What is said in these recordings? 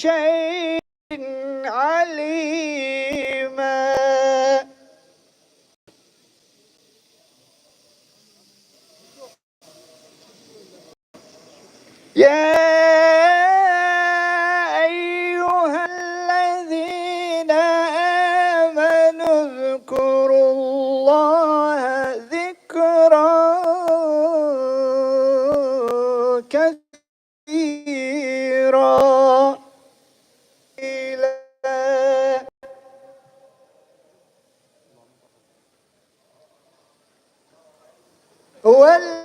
شيء عليما يا Joel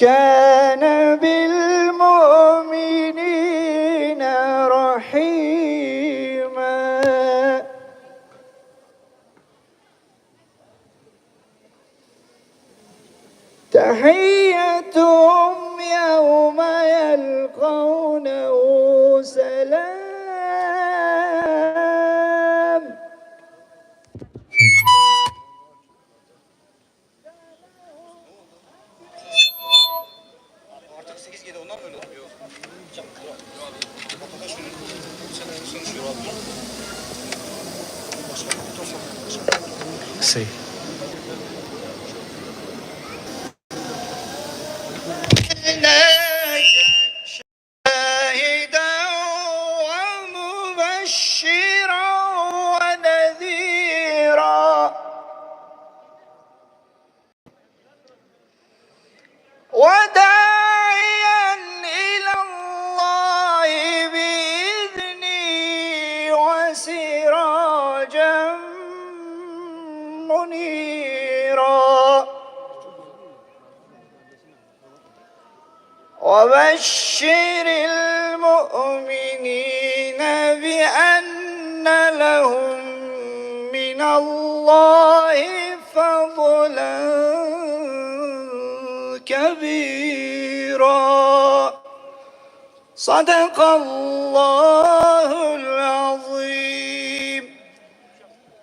وكان بالمؤمنين رحيما. تحيتهم يوم يلقونه سلام see. منيرا. وبشر المؤمنين بأن لهم من الله فضلا كبيرا. صدق الله العظيم.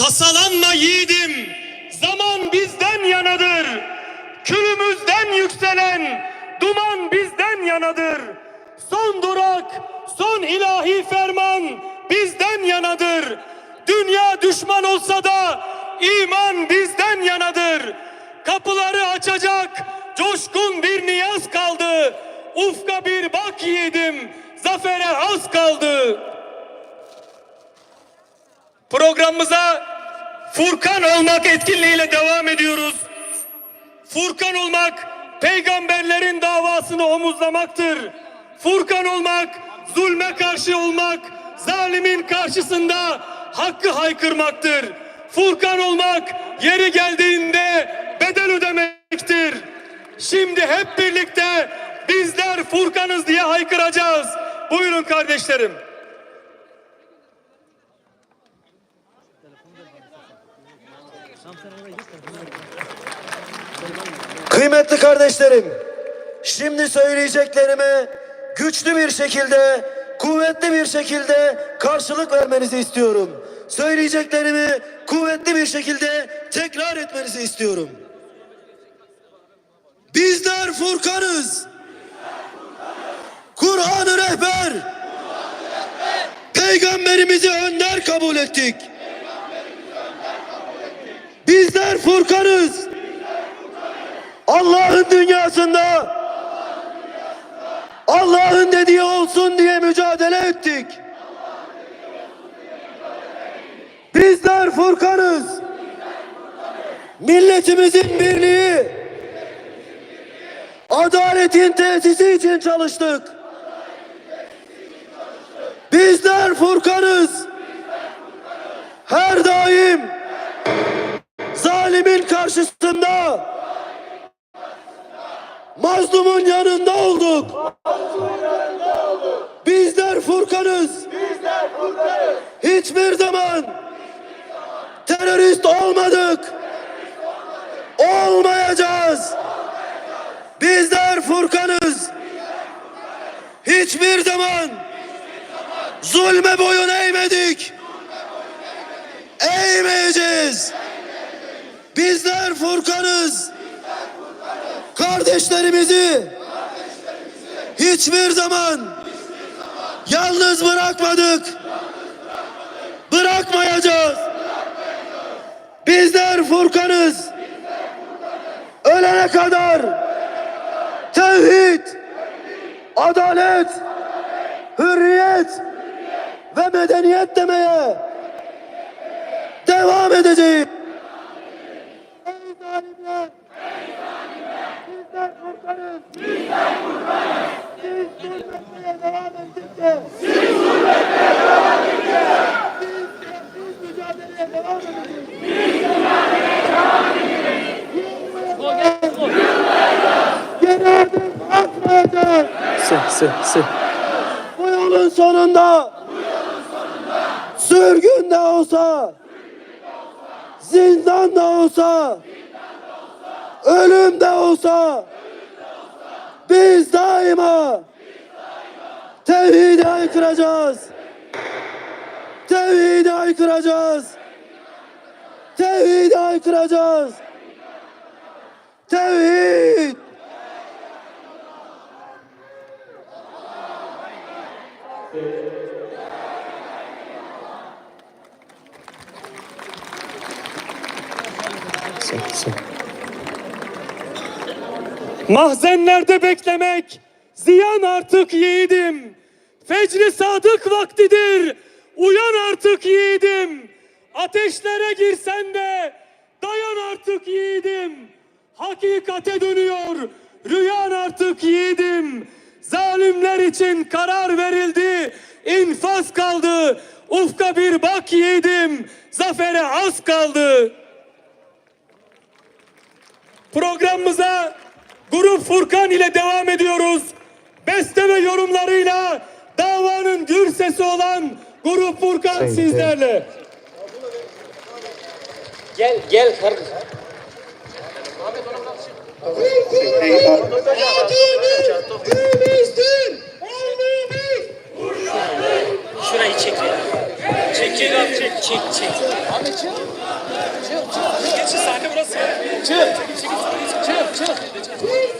Tasalanma yiğidim, zaman bizden yanadır. Külümüzden yükselen duman bizden yanadır. Son durak, son ilahi ferman bizden yanadır. Dünya düşman olsa da iman bizden yanadır. Kapıları açacak coşkun bir niyaz kaldı. Ufka bir bak yiğidim, zafere az kaldı. Programımıza Furkan olmak etkinliğiyle devam ediyoruz. Furkan olmak peygamberlerin davasını omuzlamaktır. Furkan olmak zulme karşı olmak, zalimin karşısında hakkı haykırmaktır. Furkan olmak yeri geldiğinde bedel ödemektir. Şimdi hep birlikte bizler Furkanız diye haykıracağız. Buyurun kardeşlerim. Kıymetli kardeşlerim, şimdi söyleyeceklerime güçlü bir şekilde, kuvvetli bir şekilde karşılık vermenizi istiyorum. Söyleyeceklerimi kuvvetli bir şekilde tekrar etmenizi istiyorum. Bizler Furkanız. Kur'an-ı Rehber. Peygamberimizi önder kabul ettik. Bizler Furkan'ız. Allah'ın dünyasında Allah'ın dediği olsun diye mücadele ettik. Bizler Furkan'ız. Milletimizin birliği, adaletin tesisi için çalıştık. Bizler Furkan'ız. Her daim zalimin karşısında mazlumun yanında olduk. Bizler Furkan'ız. Hiçbir zaman terörist olmadık. Olmayacağız. Bizler Furkan'ız. Hiçbir zaman zulme boyun eğmedik. Eğmeyeceğiz. Bizler Furkan'ız. Kardeşlerimizi hiçbir zaman yalnız bırakmadık. Bırakmayacağız. Bizler Furkan'ız. Ölene kadar tevhid, adalet, hürriyet ve medeniyet demeye devam edeceğiz. Ey zalimler! Bizler Furkan'ız. Bizler Furkan'ız. Siz zulmetmeye devam ettikçe. Siz zulmetmeye devam ettikçe. Biz, biz mücadeleye devam edeceğiz. Geri adım atmayacağız. Bu yolun sonunda sürgün de olsa zindan da olsa ölüm de olsa biz daima tevhidi aykıracağız. Tevhidi aykıracağız. Tevhidi aykıracağız. Tevhid. Mahzenlerde beklemek ziyan artık yiğidim. Fecri sadık vaktidir. Uyan artık yiğidim. Ateşlere girsen de dayan artık yiğidim. Hakikate dönüyor. Rüyan artık yiğidim. Zalimler için karar verildi. İnfaz kaldı. Ufka bir bak yiğidim. Zafere az kaldı. Programımıza Grup Furkan ile devam ediyoruz. Beste ve yorumlarıyla davanın gür sesi olan Grup Furkan sizlerle. Gel gel kardeşim. Şurayı çek ya. Çek abi çek. Çek çek. Ahmet çık. Çık çık. Geçin sahne burası. Çık. Çık çık. Git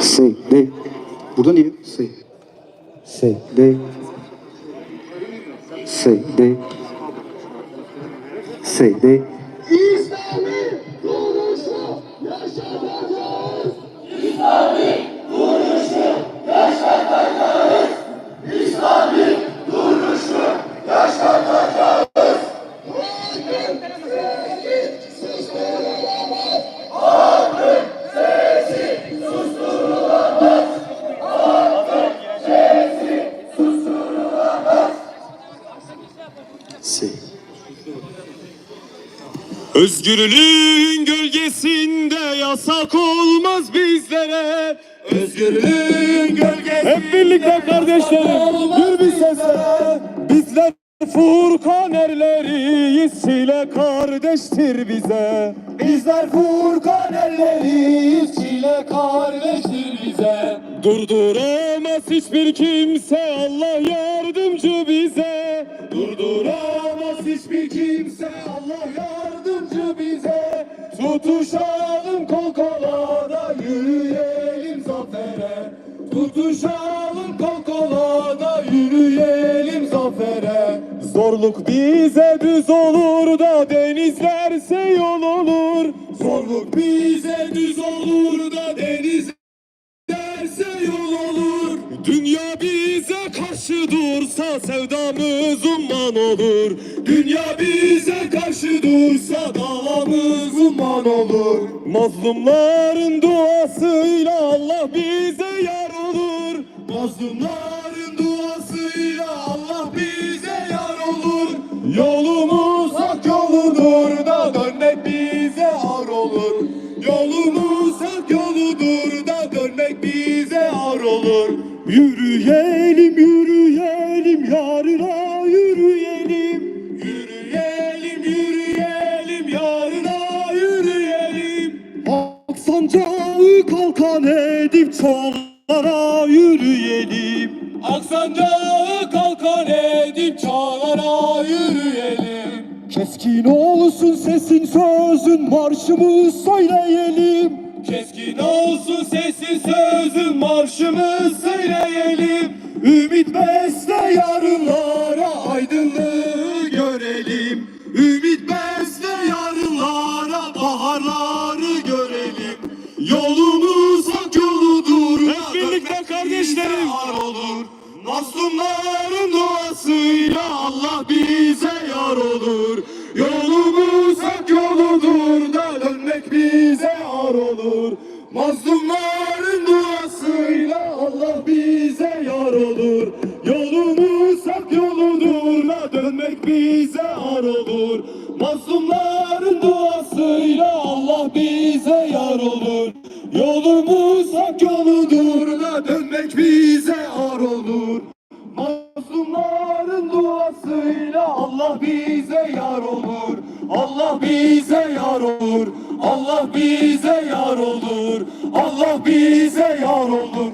Say, de. Burada niye? Say. Say, de. Say, de. Say, de. Özgürlüğün gölgesinde yasak olmaz bizlere. Özgürlüğün gölgesinde Hep birlikte kardeşlerim bir bir sesle bizler Furkan erleriyiz Çile kardeştir bize. Bizler Furkan erleriyiz Çile kardeştir bize. Durduramaz hiçbir kimse Allah yardımcı bize. Durduramaz hiçbir kimse Allah yardımcı bize. Tutuşalım kol kola da yürüyelim zafere. Tutuşalım kol kola da yürüyelim zafere Zorluk bize düz olur da denizlerse yol olur. Zorluk bize düz olur da deniz derse yol olur. Dünya bize karşı dursa sevdamız umman olur. Dünya bize karşı dursa davamız umman olur. Mazlumların duasıyla Allah bize yar olur. Mazlumların olur yürüyelim. Keskin olsun sesin sözün marşımı söyleyelim. Keskin olsun sesin sözün marşımı söyleyelim. Ümit besle yarınlara aydınlığı görelim. Ümit besle yarınlara baharları görelim. Yolumuz hak yoludur Hep birlikte kardeşlerim. olur Mazlumların duasıyla Allah bize yar olur. Yolumuz hak yoludur da dönmek bize ar olur. Mazlumların bize yar olur. Allah bize yar olur. Allah bize yar olur. Allah bize yar olur.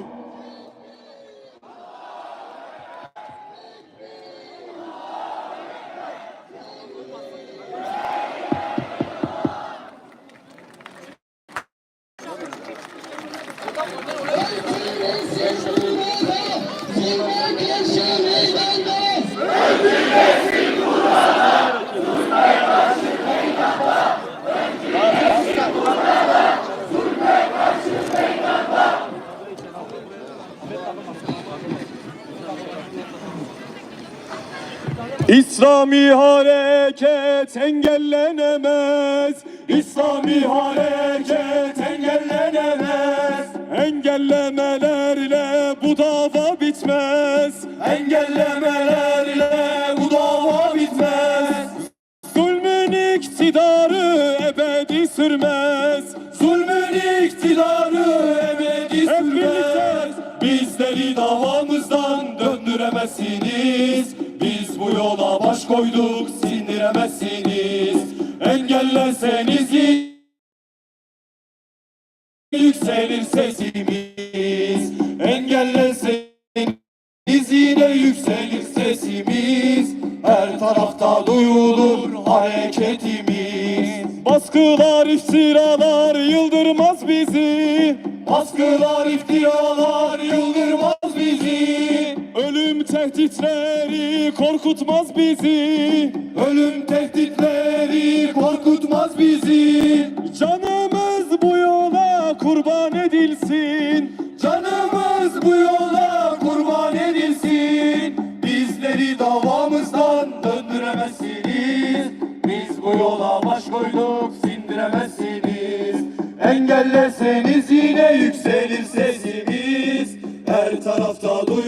İslami hareket engellenemez. İslami hareket engellenemez. Engellemelerle bu dava bitmez. Engellemelerle bu dava bitmez. Zulmün iktidarı ebedi sürmez. Zulmün iktidarı koyduk sindiremezsiniz. Engelleseniz yükselir sesimiz. Engelleseniz yine yükselir sesimiz. Her tarafta duyulur hareketimiz. Baskılar, iftiralar yıldırmaz bizi. Baskılar, iftiralar yıldırmaz bizi. Ölüm tehditleri korkutmaz bizi. Ölüm tehditleri korkutmaz bizi. Canımız bu yola kurban edilsin. Canımız bu yola kurban edilsin. Bizleri davamızdan döndüremezsiniz. Biz bu yola baş koyduk sindiremezsiniz. Engelleseniz yine yükselir sesimiz. Her tarafta hareketimiz.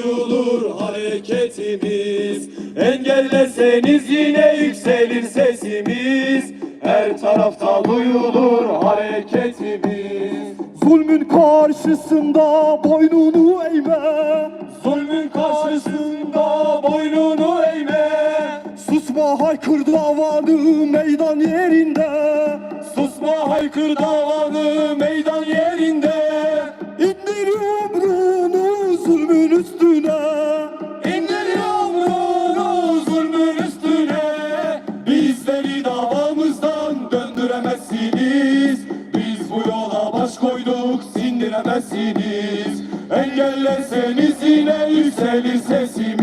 Engelleseniz yine yükselir sesimiz. Her tarafta duyulur hareketimiz. Zulmün karşısında boynunu eğme. Zulmün karşısında boynunu eğme. Susma haykır davanı meydan yerinde. Susma haykır davanı meydan yerinde yine yükselir